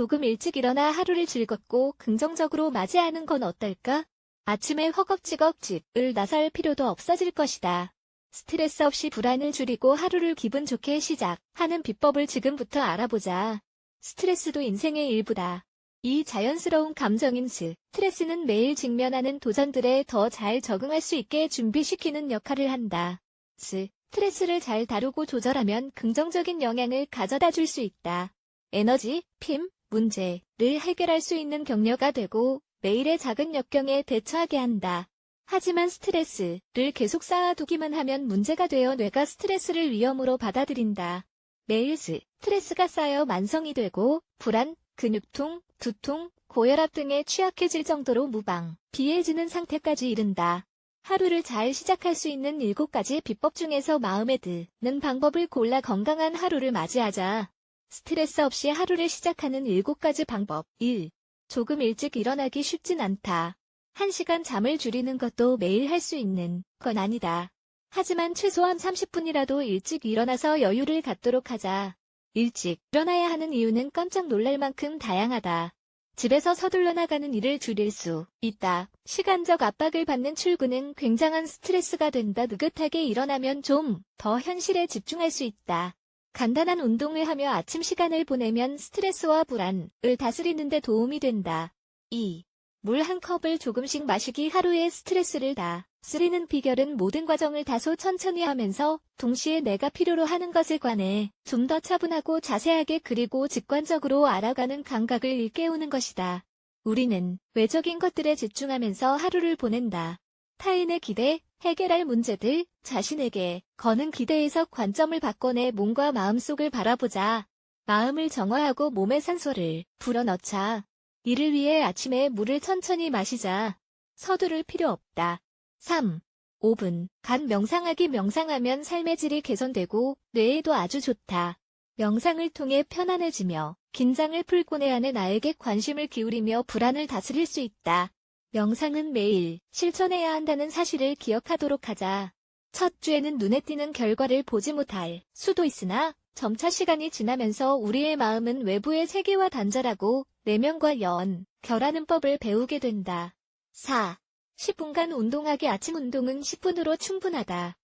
조금 일찍 일어나 하루를 즐겁고 긍정적으로 맞이하는 건 어떨까? 아침에 허겁지겁 집을 나설 필요도 없어질 것이다. 스트레스 없이 불안을 줄이고 하루를 기분 좋게 시작하는 비법을 지금부터 알아보자. 스트레스도 인생의 일부다. 이 자연스러운 감정인 스트레스는 매일 직면하는 도전들에 더 잘 적응할 수 있게 준비시키는 역할을 한다. 스트레스를 잘 다루고 조절하면 긍정적인 영향을 가져다 줄 수 있다. 에너지, 핌, 문제를 해결할 수 있는 격려가 되고 매일의 작은 역경에 대처하게 한다. 하지만 스트레스를 계속 쌓아두기만 하면 문제가 되어 뇌가 스트레스를 위험으로 받아들인다. 매일 스트레스가 쌓여 만성이 되고 불안, 근육통, 두통, 고혈압 등에 취약해질 정도로 무방, 비해지는 상태까지 이른다. 하루를 잘 시작할 수 있는 7가지 비법 중에서 마음에 드는 방법을 골라 건강한 하루를 맞이하자. 스트레스 없이 하루를 시작하는 7가지 방법 1. 조금 일찍 일어나기 쉽진 않다. 1시간 잠을 줄이는 것도 매일 할 수 있는 건 아니다. 하지만 최소한 30분이라도 일찍 일어나서 여유를 갖도록 하자. 일찍 일어나야 하는 이유는 깜짝 놀랄 만큼 다양하다. 집에서 서둘러 나가는 일을 줄일 수 있다. 시간적 압박을 받는 출근은 굉장한 스트레스가 된다. 느긋하게 일어나면 좀 더 현실에 집중할 수 있다. 간단한 운동을 하며 아침 시간을 보내면 스트레스와 불안을 다스리는 데 도움이 된다. 2. 물 한 컵을 조금씩 마시기 하루의 스트레스를 다 쓰리는 비결은 모든 과정을 다소 천천히 하면서 동시에 내가 필요로 하는 것에 관해 좀 더 차분하고 자세하게 그리고 직관적으로 알아가는 감각을 일깨우는 것이다. 우리는 외적인 것들에 집중하면서 하루를 보낸다. 타인의 기대, 해결할 문제들, 자신에게 거는 기대에서 관점을 바꿔내 몸과 마음속을 바라보자. 마음을 정화하고 몸에 산소를 불어넣자. 이를 위해 아침에 물을 천천히 마시자. 서두를 필요 없다. 3. 5분. 간 명상하기 명상하면 삶의 질이 개선되고 뇌에도 아주 좋다. 명상을 통해 편안해지며 긴장을 풀고 내 안에 나에게 관심을 기울이며 불안을 다스릴 수 있다. 명상은 매일 실천해야 한다는 사실을 기억하도록 하자. 첫 주에는 눈에 띄는 결과를 보지 못할 수도 있으나 점차 시간이 지나면서 우리의 마음은 외부의 세계와 단절하고 내면과 연, 결하는 법을 배우게 된다. 4. 10분간 운동하기 아침 운동은 10분으로 충분하다.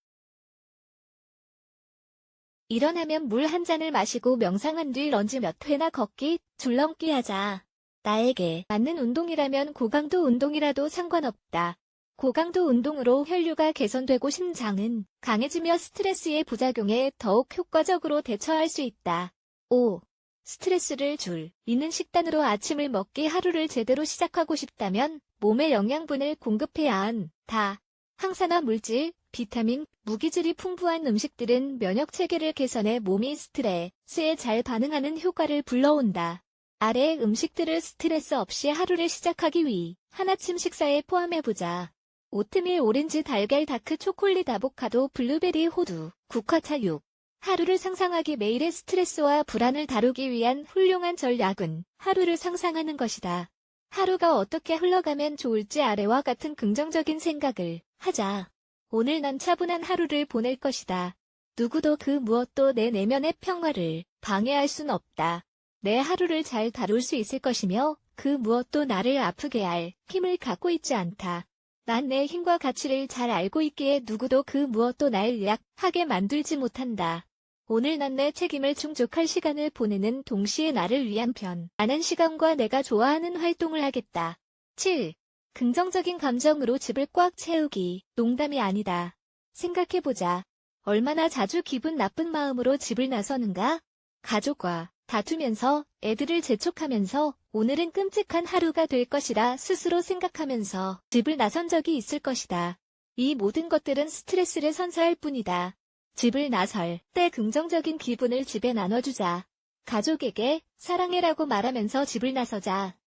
일어나면 물 한 잔을 마시고 명상한 뒤 런지 몇 회나 걷기, 줄넘기 하자. 나에게 맞는 운동이라면 고강도 운동이라도 상관없다. 고강도 운동으로 혈류가 개선되고 심장은 강해지며 스트레스의 부작용에 더욱 효과적으로 대처할 수 있다. 5. 스트레스를 줄이는 식단으로 아침을 먹기 하루를 제대로 시작하고 싶다면 몸에 영양분을 공급해야 한다. 항산화 물질, 비타민, 무기질이 풍부한 음식들은 면역 체계를 개선해 몸이 스트레스에 잘 반응하는 효과를 불러온다. 아래의 음식들을 스트레스 없이 하루를 시작하기 위해 한아침 식사에 포함해보자. 오트밀, 오렌지, 달걀, 다크, 초콜릿, 아보카도, 블루베리, 호두, 국화차육. 하루를 상상하기 매일의 스트레스와 불안을 다루기 위한 훌륭한 전략은 하루를 상상하는 것이다. 하루가 어떻게 흘러가면 좋을지 아래와 같은 긍정적인 생각을 하자. 오늘 난 차분한 하루를 보낼 것이다. 누구도 그 무엇도 내 내면의 평화를 방해할 순 없다. 내 하루를 잘 다룰 수 있을 것이며 그 무엇도 나를 아프게 할 힘을 갖고 있지 않다. 난 내 힘과 가치를 잘 알고 있기에 누구도 그 무엇도 날 약하게 만들지 못한다. 오늘 난 내 책임을 충족할 시간을 보내는 동시에 나를 위한 편안한 시간과 내가 좋아하는 활동을 하겠다. 7. 긍정적인 감정으로 집을 꽉 채우기. 농담이 아니다. 생각해보자. 얼마나 자주 기분 나쁜 마음으로 집을 나서는가? 가족과 다투면서 애들을 재촉하면서 오늘은 끔찍한 하루가 될 것이라 스스로 생각하면서 집을 나선 적이 있을 것이다. 이 모든 것들은 스트레스를 선사할 뿐이다. 집을 나설 때 긍정적인 기분을 집에 나눠주자. 가족에게 사랑해라고 말하면서 집을 나서자.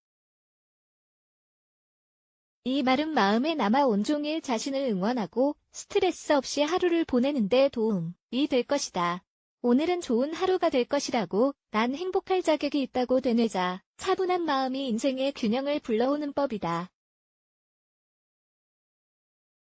이 말은 마음에 남아 온종일 자신을 응원하고 스트레스 없이 하루를 보내는데 도움이 될 것이다. 오늘은 좋은 하루가 될 것이라고 난 행복할 자격이 있다고 되뇌자 차분한 마음이 인생의 균형을 불러오는 법이다.